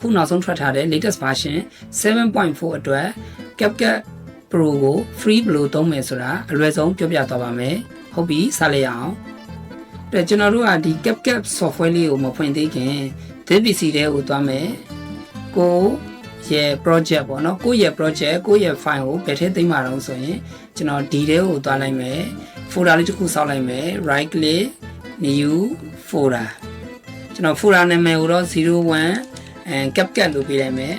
ခုနောက်ဆုံးထွက်ထားတဲ့ latest version 7.4အတွက် CapCut Pro ကို free ဘယ်လိုသုံးမယ်ဆိုတာအလွယ်ဆုံးပြောပြသွားပါမယ်ဟုတ်ပြီစလိုက်ရအောင်တဲ့ကျွန်တော်တို့ကဒီ CapCut software လေးကိုမဖွင့်သေးခင် DPC ထဲကိုသွားမယ်ကိုရဲ့ project ပေါ့နော်ကိုယ့်ရဲ့ project ကိုယ့်ရဲ့ file ကိုဘယ်ထဲသိမ်းမှာတော့ဆိုရင်ကျွန်တော်ဒီထဲကိုသွားလိုက်မယ် folder လေးတစ်ခုစောက်လိုက်မယ် right click new folder ကျွန်တော် folder နာမည်ကိုတော့01 and CapCut လို့ပေးလိုက်မယ်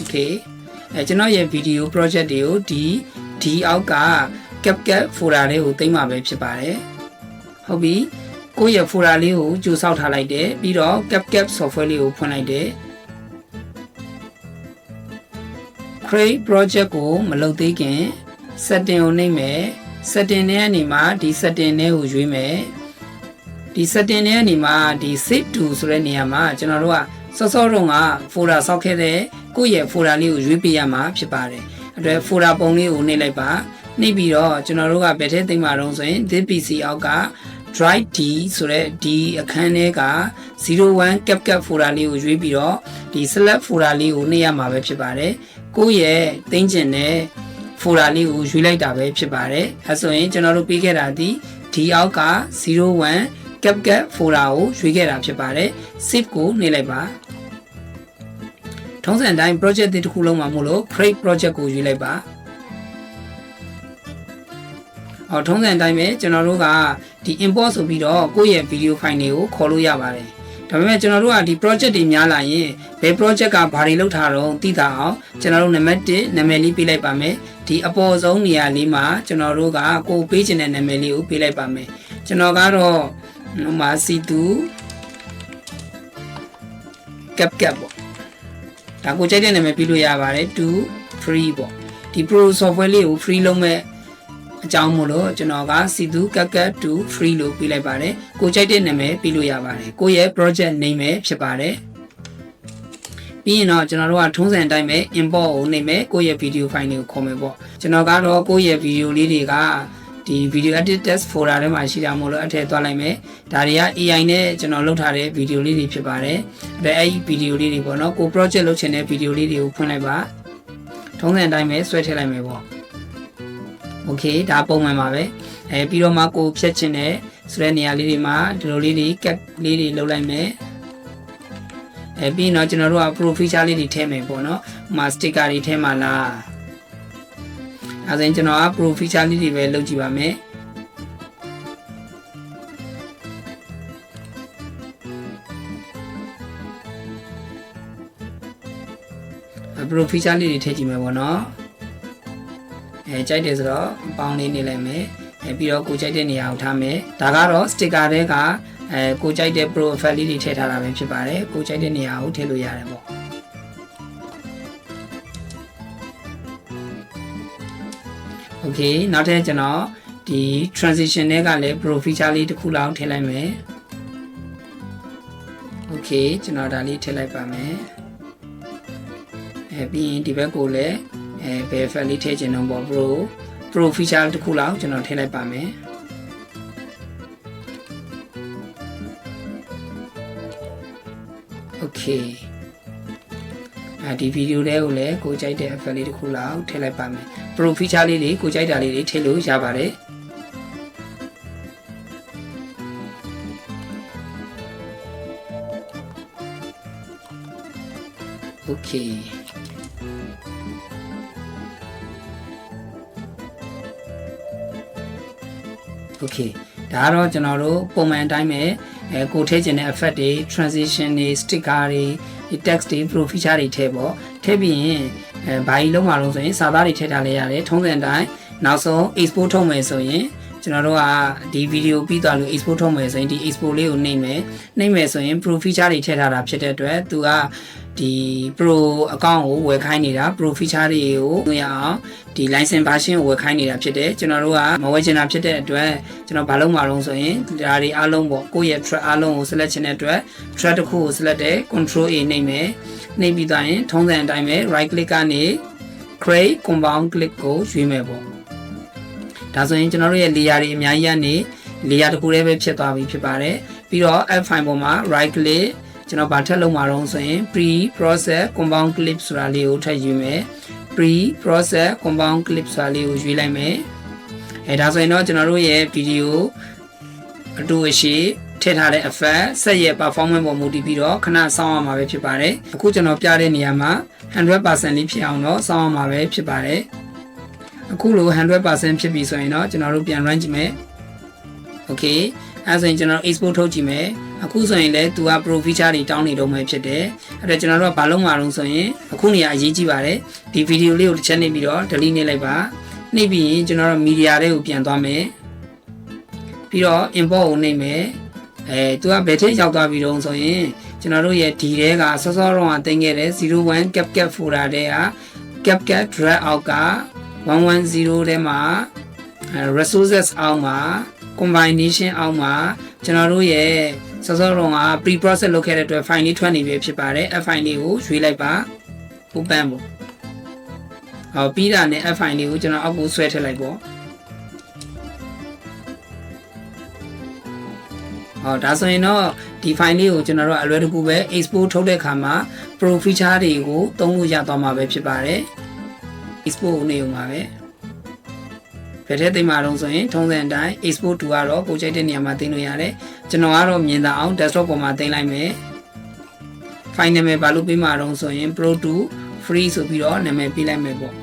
okay အဲကျွန်တော်ရဲ့ video project တွေကိုဒီဒီအောက်က CapCut folder လေးကိုသိမ်းမှာပဲဖြစ်ပါတယ်ဟုတ်ပြီကိုယ့်ရဲ့ folder လေးကိုကြိုဆောက်ထားလိုက်တယ်ပြီးတော့ CapCut software လေးကိုဖွင့်လိုက်တယ် create project ကိုမလုပ်သေးခင် setting ကိုနှိပ်မယ် setting ထဲကနေမှဒီ setting ထဲကိုရွေးမယ် ဒီ setting ထဲကနေမှဒီ save to ဆိုတဲ့နေရာမှာကျွန်တော်တို့ကစောစောတုန်းက folder ဆောက်ခဲ့တဲ့ကိုယ့်ရဲ့ folder လေးကိုရွေးပေးရမှာဖြစ်ပါတယ်အတွက် folder ပုံလေးကိုနှိပ်လိုက်ပါနှိပ်ပြီးတော့ကျွန်တော်တို့ကဘယ်ထဲသိမ်းမှာတော့ဆိုရင် this PC အောက်က drive D ဆိုတဲ့ဒီအခန်းထဲက01 CapCut folder လေးကိုရွေးပြီးတော့ဒီ select folder လေးကိုနှိပ်ရမှာပဲဖြစ်ပါတယ်ကိုယ့်ရဲ့သိမ်းကျင်တဲ့ folder လေးကိုရွေးလိုက်တာပဲဖြစ်ပါတယ်အဲဆိုရင်ကျွန်တော်တို့ပြီးခဲ့တာဒီဒီအောက်က01 CapCut folder ကိုရွေးခဲ့တာဖြစ်ပါတယ် save ကိုနှိပ်လိုက်ပါထုံးစံအတိုင်း project တစ်ခုလုံးမှာမို့လို့ create project ကိုရွေးလိုက်ပါအော်ထုံးစံအတိုင်းပဲကျွန်တော်တို့ကဒီ import ဆိုပြီးတော့ကိုယ့်ရဲ့ video file တွေကိုခေါ်လို့ရပါတယ်ဒါပေမဲ့ကျွန်တော်တို့ကဒီ project တွေများလာရင်ဘယ် project ကဘာတွေလုပ်ထားတော့သိတာအောင်ကျွန်တော်တို့နံပါတ်1နာမည်လေးပေးလိုက်ပါမယ်ဒီအပေါ်ဆုံးနေရာလေးမှာကျွန်တော်တို့ကကိုယ်ပေးချင်တဲ့နာမည်လေးကိုပေးလိုက်ပါမယ်ကျွန်တော်ကတော့ ဟိုမှာစီတူကပ်ကပ်ပေါ့ဒါကိုကြိုက်တဲ့နာမည်ပေးလို့ရပါတယ်2 free ပေါ့ဒီ pro software လေးကို free လုပ်မဲ့အကြောင်းမို့လို့ကျွန်တော်ကစီတူကက်ကက်2 free လို့ပေးလိုက်ပါတယ်ကိုကြိုက်တဲ့နာမည်ပေးလို့ရပါတယ်ကိုရဲ့ project name ပဲဖြစ်ပါတယ်ပြီးရင်တော့ကျွန်တော်တို့ကထုံးစံအတိုင်းပဲ import ကိုနှိပ်မယ်ကိုယ့်ရဲ့ video file တွေကိုခေါ်မယ်ပေါ့ကျွန်တော်ကတော့ကိုယ့်ရဲ့ video လေးတွေက ဒီ video edit test folder ထဲမှာရှိတာမို့လို့အထည့်သွားလိုက်မယ်ဒါတွေက AI နဲ့ကျွန်တော်လုပ်ထားတဲ့ video လေးတွေဖြစ်ပါတယ်အဲအဲ့ဒီ video လေးတွေပေါ့နော်ကို project လုပ်ချင်တဲ့ video လေးတွေကိုဖွင့်လိုက်ပါထုံးစံအတိုင်းပဲဆွဲထည့်လိုက်မယ်ပေါ့ okay ဒါပုံမှန်ပါပဲအဲပြီးတော့မှကိုဖြတ်ချင်တဲ့ဆိုတဲ့နေရာလေးတွေမှာဒီလိုလေးတွေ cap လေးတွေလုပ်လိုက်မယ်အဲပြီးတော့ကျွန်တော်တို့က pro feature လေးတွေထည့်မယ်ပေါ့နော်။ဥပမာ sticker တွေထည့်မှာလား။ အဲဒါဆိုရင်ကျွန်တော်က pro feature လေးတွေပဲလုပ်ကြည့်ပါမယ်အဲ pro feature လေးတွေထည့်ကြည့်မယ်ပေါ့နော်အဲကြိုက်တယ်ဆိုတော့ပေါင်းလေးနေလိုက်မယ်အဲပြီးတော့ကိုကြိုက်တဲ့နေရာကိုထားမယ်ဒါကတော့ sticker တွေကအဲကိုကြိုက်တဲ့ profile လေးတွေထည့်ထားတာပဲဖြစ်ပါတယ်ကိုကြိုက်တဲ့နေရာကိုထည့်လို့ရတယ်ပေါ့ Okay နောက်ထပ်ကျွန်တော်ဒီ transition တွေကလည်း pro feature လေးတစ်ခုလောက်ထည့်လိုက်မယ် Okay ကျွန်တော်ဒါလေးထည့်လိုက်ပါမယ်အဲပြီးရင်ဒီဘက်ကိုလည်းအဲဘယ် file လေးထည့်ချင်တော့ပေါ့ pro pro feature တစ်ခုလောက်ကျွန်တော်ထည့်လိုက်ပါမယ် Okay အဲ ဒီဗီဒီယိုလေးကိုလည်းကိုကြိုက်တဲ့ file လေးတစ်ခုလောက်ထည့်လိုက်ပါမယ် pro feature လေးတွေကိုကြိုက်တာလေးတွေထည့်လို့ရပါတယ် Okay โอเคဒါကတော့ကျွန်တော်တို့ပုံမှန်အတိုင်းပဲအဲကိုထည့်ခြင်းတဲ့ effect တွေ transition တွေ sticker တွေဒီ text တွေ pro feature တွေထည့်ပေါ့ထည့်ပြီးရင်အဲဘာကြီးလုံးမှာလုံးဆိုရင်စာသားတွေထည့်ထားလဲရတယ်ထုံးစံအတိုင်းနောက်ဆုံး export ထုတ်မယ်ဆိုရင် ကျွန်တော်တို့ကဒီဗီဒီယိုပြီးသွားလို့ export ထုတ်မယ်ဆိုရင်ဒီ export လေးကိုနှိပ်မယ်နှိပ်မယ်ဆိုရင် pro feature တွေထည့်ထားတာဖြစ်တဲ့အတွက်သူကဒီ pro account ကိုဝယ်ခိုင်းနေတာ pro feature တွေကိုတွေ့ရအောင်ဒီ license version ကိုဝယ်ခိုင်းနေတာဖြစ်တယ်ကျွန်တော်တို့ကမဝယ်ချင်တာဖြစ်တဲ့အတွက်ကျွန်တော်ဘာလုပ်မှာလုံးဆိုရင်ဒါတွေအားလုံးပေါ့ကိုယ့်ရဲ့ track အားလုံးကို select ချင်တဲ့အတွက် track တစ်ခုကို select တယ် control A နှိပ်မယ်နှိပ်ပြီးသွားရင် ထုံးစံအတိုင်းပဲ right click ကနေ create compound click ကိုရွေးမယ်ပေါ့ ဒါဆိုရင်ကျွန်တော်တို့ရဲ့ layer တွေအများကြီးကနေ layer တစ်ခုတည်းပဲဖြစ်သွားပြီဖြစ်ပါတယ်ပြီးတော့ F5 ပေါ်မှာ right click ကျွန်တော်ဗာထက်လုံးမှာတော့ဆိုရင် pre process compound clip ဆိုတာလေးကိုထည့်ယူမယ် pre process compound clip ဆိုတာလေးကိုရွေးလိုက်မယ်အဲဒါဆိုရင်တော့ကျွန်တော်တို့ရဲ့ဗီဒီယိုအတူအရှိထည့်ထားတဲ့ effect ဆက်ရဲ့ performance ပေါ်မူတည်ပြီးတော့ခဏစောင့်ရမှာပဲဖြစ်ပါတယ်အခုကျွန်တော်ပြတဲ့နေရာမှာ100%လေးဖြစ်အောင်တော့စောင့်ရမှာပဲဖြစ်ပါတယ် အခုလို100%ဖြစ်ပြီဆိုရင်တော့ကျွန်တော်တို့ပြန် run ကြည့်မယ် okay အဲဆိုရင်ကျွန်တော် export ထုတ်ကြည့်မယ်အခုဆိုရင်လည်းသူက pro feature တွေတောင်းနေတော့မှဖြစ်တယ်အဲ့တော့ကျွန်တော်တို့ကဘာလုပ်မှာတော့ဆိုရင်အခုနေရာအရေးကြီးပါတယ်ဒီဗီဒီယိုလေးကိုတစ်ချက်နှိပ်ပြီးတော့ delete နှိပ်လိုက်ပါနှိပ်ပြီးရင်ကျွန်တော်တို့ media တွေကိုပြန်သွားမယ်ပြီးတော့ import ကိုနှိပ်မယ်အဲသူကဘယ်ထက်ရောက်သွားပြီတော့ဆိုရင်ကျွန်တော်တို့ရဲ့ဒီထဲကစောစောတော့ကတင်ခဲ့တဲ့01 cap cap folder တဲ့က cap cap drag out က 110ထဲမှာ resources အောက်မှာ combination အောက်မှာကျွန်တော်တို့ရဲ့စောစောတော့က pre process လုပ်ခဲ့တဲ့အတွက် file လေးထွက်နေပြီဖြစ်ပါတယ် f file လေးကိုရွေးလိုက်ပါ open ပေါ့ဟောပြီးတာနဲ့ f file လေးကိုကျွန်တော်အောက်ကိုဆွဲထည့်လိုက်ပေါ့ဟောဒါဆိုရင်တော့ဒီ file လေးကိုကျွန်တော်တို့အလွယ်တကူပဲ export ထုတ်တဲ့အခါမှာ pro feature တွေကိုသုံးလို့ရသွားမှာပဲဖြစ်ပါတယ် export နေုံပါပဲဘယ်ထဲသိမှာတော့ဆိုရင်ထုံးစံအတိုင်း export to ကတော့ကိုကြိုက်တဲ့နေရာမှာသိလို့ရတယ်ကျွန်တော်ကတော့မြင်သာအောင် desktop ပေါ်မှာသိလိုက်မယ် file နာမည်ဘာလို့ပေးမှာတော့ဆိုရင် pro to free ဆိုပြီးတော့နာမည်ပေးလိုက်မယ်ပေါ့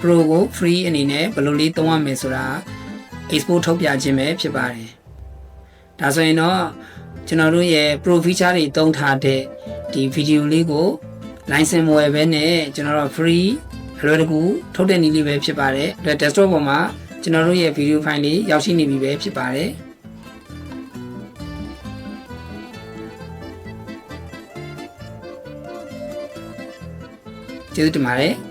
pro ကို free အနေနဲ့ဘယ်လိုလေးသုံးရမယ်ဆိုတာ export ထုတ်ပြခြင်းပဲဖြစ်ပါတယ်ဒါဆိုရင်တော့ကျွန်တော်တို့ရဲ့ pro feature တွေတုံးထားတဲ့ဒီဗီဒီယိုလေးကို license မဝယ်ဘဲနဲ့ကျွန်တော်တို့ free အလွယ်တကူထုတ်တဲ့နည်းလေးပဲဖြစ်ပါတယ်အတွက် desktop ပေါ်မှာကျွန်တော်တို့ရဲ့ video file လေးရောက်ရှိနေပြီပဲဖြစ်ပါတယ်ကျေးဇူးတင်ပါတယ်